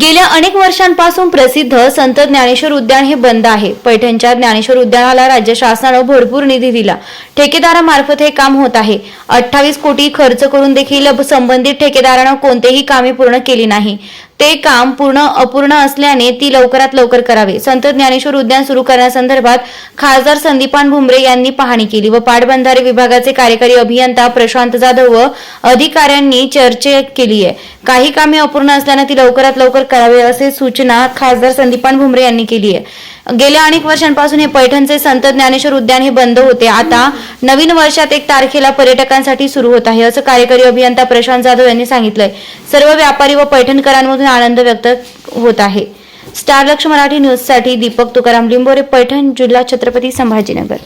गेल्या अनेक वर्षांपासून प्रसिद्ध संत ज्ञानेश्वर उद्यान हे बंद आहे. पैठणच्या ज्ञानेश्वर उद्यानाला राज्य शासनानं भरपूर निधी दिला. ठेकेदारामार्फत हे काम होत आहे. अठ्ठावीस कोटी खर्च करून देखील संबंधित ठेकेदारानं कोणतेही कामे पूर्ण केली नाही. ते काम पूर्ण अपूर्ण असल्याने ती लवकरात लवकर करावे. संत ज्ञानेश्वर उद्यान सुरू करण्यासंदर्भात खासदार संदीपान भुमरे यांनी पाहणी केली व पाटबंधारे विभागाचे कार्यकारी अभियंता प्रशांत जाधव व अधिकाऱ्यांनी चर्चा केली आहे. काही कामे अपूर्ण असल्याने ती लवकरात लवकर करावे असे सूचना खासदार संदीपान भुमरे यांनी केली आहे. गेल्या अनेक वर्षांपासून हे पैठणचे संत ज्ञानेश्वर उद्यान हे बंद होते. आता नवीन वर्षात एक तारखेला पर्यटकांसाठी सुरू होत आहे असं कार्यकारी अभियंता प्रशांत जाधव यांनी सांगितलंय. सर्व व्यापारी व पैठणकरांमधून आनंद व्यक्त होत आहे. स्टार लक्ष मराठी न्यूजसाठी दीपक तुकाराम लिंबोरे पैठण जिल्हा छत्रपती संभाजीनगर.